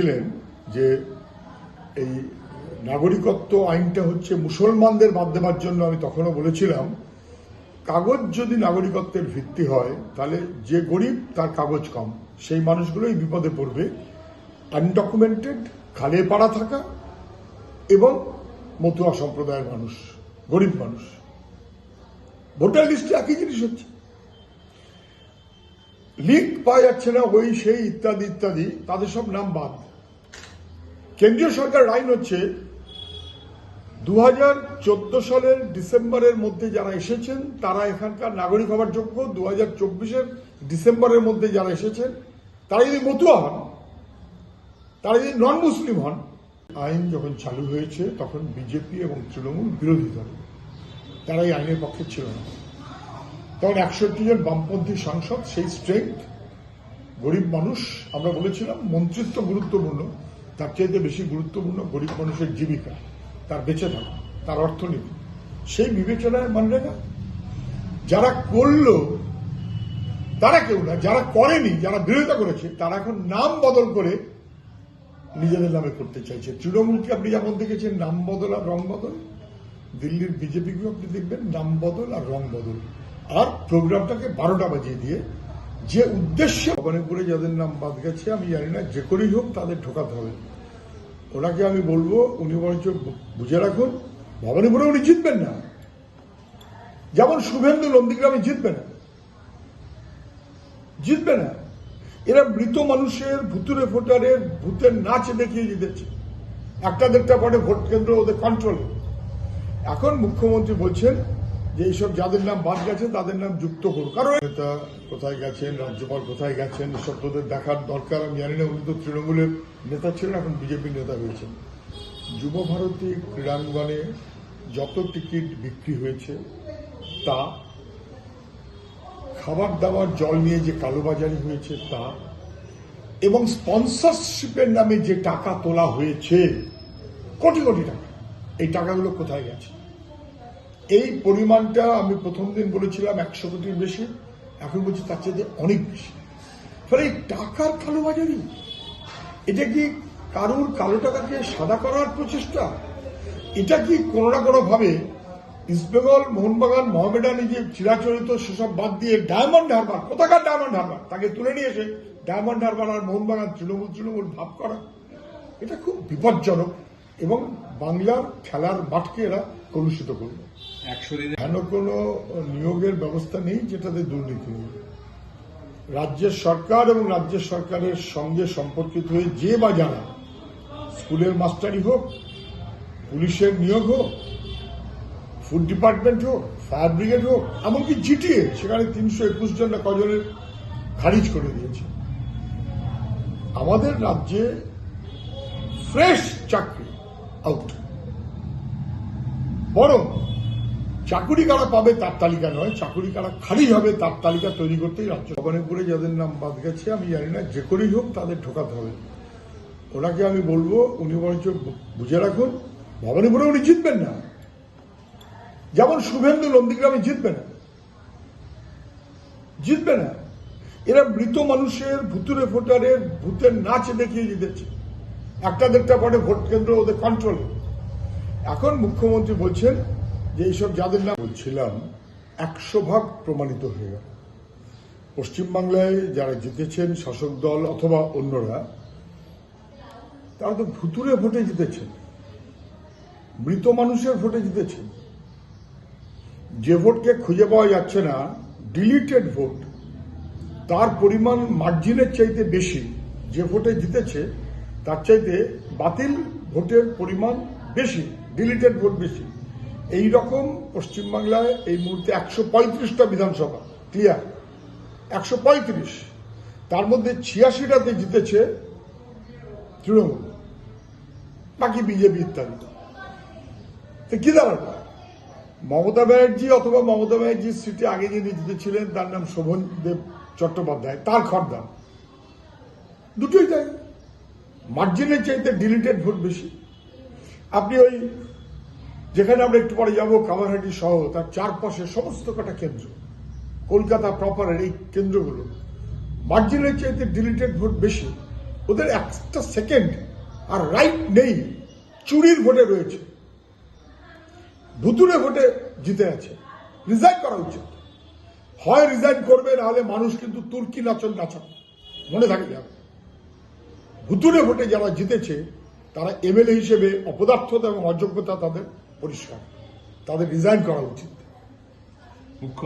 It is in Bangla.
ছিলেন যে এই নাগরিকত্ব আইনটা হচ্ছে মুসলমানদের দেওয়ার জন্য আমি তখনও বলেছিলাম, কাগজ যদি নাগরিকত্বের ভিত্তি হয়, তাহলে যে গরিব তার কাগজ কম, সেই মানুষগুলোই বিপদে পড়বে। আনডকুমেন্টেড, খালে পাড়া থাকা এবং মতুয়া সম্প্রদায়ের মানুষ, গরিব মানুষ। ভোটার লিস্টে একই জিনিস হচ্ছে। লিঙ্ক পাওয়া যাচ্ছে না, ওই সেই ইত্যাদি ইত্যাদি, তাদের সব নাম বাদ। কেন্দ্রীয় সরকার আইন হচ্ছে দু হাজার চোদ্দ সালের ডিসেম্বরের মধ্যে যারা এসেছেন, তারা এখানকার নাগরিক হওয়ার যোগ্য। দু হাজার ডিসেম্বরের মধ্যে যারা এসেছেন, তারা যদি মতুয়া হন, তারা যদি নন মুসলিম হন, আইন যখন চালু হয়েছে, তখন বিজেপি এবং তৃণমূল বিরোধী দল তারা এই আইনের পক্ষে ছিল না। তখন একষট্টি জন বামপন্থী সাংসদ সেই স্ট্রেংথ গরিব মানুষ, আমরা বলেছিলাম, মন্ত্রিত্ব গুরুত্বপূর্ণ, তার চাইতে বেশি গুরুত্বপূর্ণ গরিব মানুষের জীবিকা, তার বেঁচে থাকা, তার অর্থনীতি। সেই বিবেচনায় মানরেগা যারা করল, তারা কেউ না, যারা করেনি, যারা বিরোধিতা করেছে, তারা এখন নাম বদল করে নিজেদের নামে করতে চাইছে। তৃণমূলকে আপনি যেমন দেখেছেন, নাম বদল আর রং বদল? দিল্লির বিজেপিকেও আপনি দেখবেন, নাম বদল আর রং বদল। আর প্রোগ্রামটাকে বারোটা বাজিয়ে দিয়ে যে উদ্দেশ্যে ভবানীপুরে যাদের নাম বাদ গেছে, আমি জানি না, যে করেই হোক তাদের ঢোকাতে হবে। ওনাকে আমি বলব, উনি বরঞ্চ বুঝে রাখুন ভবানীপুরে উনি জিতবেন না। যেমন শুভেন্দু নন্দীগ্রামে জিতবে না। জিতবে না। এরা মৃত মানুষের ভুতুরে ভোটারের ভূতের নাচ দেখিয়ে জিতেছে। একটা দেড়টা পরে ভোট কেন্দ্র ওদের কন্ট্রোলে এখন মুখ্যমন্ত্রী বলছেন যে এইসব যাদের নাম বাদ গেছে, তাদের নাম যুক্ত করুন। কারণ নেতা কোথায় গেছেন, রাজ্যপাল কোথায় গেছেন এসব তোদের দেখার দরকার। আমি জানি না, উনি তো তৃণমূলের নেতা ছিলেন, এখন বিজেপির নেতা হয়েছেন যুব ভারতী ক্রীড়াঙ্গনে যত টিকিট বিক্রি হয়েছে, তা খাবার দাবার জল নিয়ে যে কালোবাজারি হয়েছে, তা এবং স্পন্সরশিপের নামে যে টাকা তোলা হয়েছে, কোটি কোটি টাকা। এই টাকাগুলো কোথায় গেছে? এই পরিমাণটা আমি প্রথম দিন বলেছিলাম একশো কোটির বেশি, এখন বলছি তার চেয়ে অনেক বেশি। ফলে এই টাকার কালোবাজারি, এটা কি কারুর কালো টাকাকে সাদা করার প্রচেষ্টা? এটা কি কোনো না কোনো ভাবে ইস্টবেঙ্গল মোহনবাগান, মহামেডান, এই যে চিরাচরিত সেসব বাদ দিয়ে ডায়মন্ড হারবার, কোথাকার ডায়মন্ড হারবার, তাকে তুলে নিয়ে এসে ডায়মন্ড হারবার আর মোহনবাগান, তৃণমূল তৃণমূল ভাব করা, এটা খুব বিপজ্জনক। এবং বাংলার খেলার মাঠকে এরা কলুষিত দিনে কেন কোনো নিয়োগের ব্যবস্থা নেই যেটাতে দুর্নীতি নেই রাজ্যের সরকার এবং রাজ্যের সরকারের সঙ্গে সম্পর্কিত হয়ে যে বা যারা স্কুলের মাস্টারি হোক পুলিশের নিয়োগ হোক ফুড ডিপার্টমেন্ট হোক ফায়ার ব্রিগেড হোক এমনকি জিটিএ সেখানে তিনশো একুশ জন না কজনের খারিজ করে দিয়েছে। আমাদের রাজ্যে ফ্রেশ চাকরি আউট বরং চাকুরি কারা পাবে তার তালিকা নয়, চাকুরি কারা খারিজ হবে তার তালিকা তৈরি করতেই রাজ্য ভবানীপুরে যাদের নাম বাদ গেছে, আমি জানি না, যে করেই হোক তাদের ঢোকাতে হবে। ওনাকে আমি বলব, উনি বরঞ্চ বুঝে রাখুন ভবানীপুরে উনি জিতবেন না। যেমন শুভেন্দু নন্দীগ্রামে জিতবে না। জিতবে না। এরা মৃত মানুষের ভুতুরে ভোটারের ভূতের নাচ দেখিয়ে জিতেছে। একটা দেড়টা পরে ভোট কেন্দ্র ওদের কন্ট্রোলে এখন মুখ্যমন্ত্রী বলছেন যে এইসব যাদের নাম বলছিলাম, একশো ভাগ প্রমাণিত হয়ে গেল। পশ্চিমবাংলায় যারা জিতেছেন শাসক দল অথবা অন্যরা, তারা তো ভুতুরে ভোটে জিতেছেন। মৃত মানুষের ভোটে জিতেছেন। যে ভোটকে খুঁজে পাওয়া যাচ্ছে না, ডিলিটেড ভোট, তার পরিমাণ মার্জিনের চাইতে বেশি যে ভোটে জিতেছে, তার চাইতে বাতিল ভোটের পরিমাণ বেশি। ডিলিটেড ভোট বেশি। এই রকম পশ্চিমবাংলায় এই মুহূর্তে একশো পঁয়ত্রিশটা বিধানসভা ক্লিয়ার একশো পঁয়ত্রিশ। তার মধ্যে ছিয়াশিটাতে জিতেছে তৃণমূল, বাকি বিজেপি ইত্যাদি। তো কি দাঁড়াল? মমতা ব্যানার্জি অথবা মমতা ব্যানার্জির সিটে আগে যিনি জিতেছিলেন, তার নাম শোভন দেব চট্টোপাধ্যায়, তার খরদাম দুটোই তাই। মার্জিনের চাইতে ডিলিটেড ভোট বেশি। আপনি ওই যেখানে আমরা একটু পরে যাব, কামারহাটি সহ, তার চারপাশে সমস্ত কটা কেন্দ্র। কলকাতা প্রপারের এই কেন্দ্রগুলো। মার্জিনের চাইতে ডিলিটেড ভোট বেশি। ওদের একটা সেকেন্ড আর রাইট নেই। চুরির ভোটে রয়েছে। ভুতুরে ভোটে জিতে আছে। রিজাইন করা উচিত। হয় রিজাইন করবে, নাহলে মানুষ কিন্তু তুর্কি নাচন নাচাবে। মনে থাকে যাবে ভুতুরে ভোটে যারা জিতেছে তারা এমএলএ হিসেবে অপদার্থতা এবং অযোগ্যতা তাদের পরিষ্কার তাদের রিজাইন করা উচিত।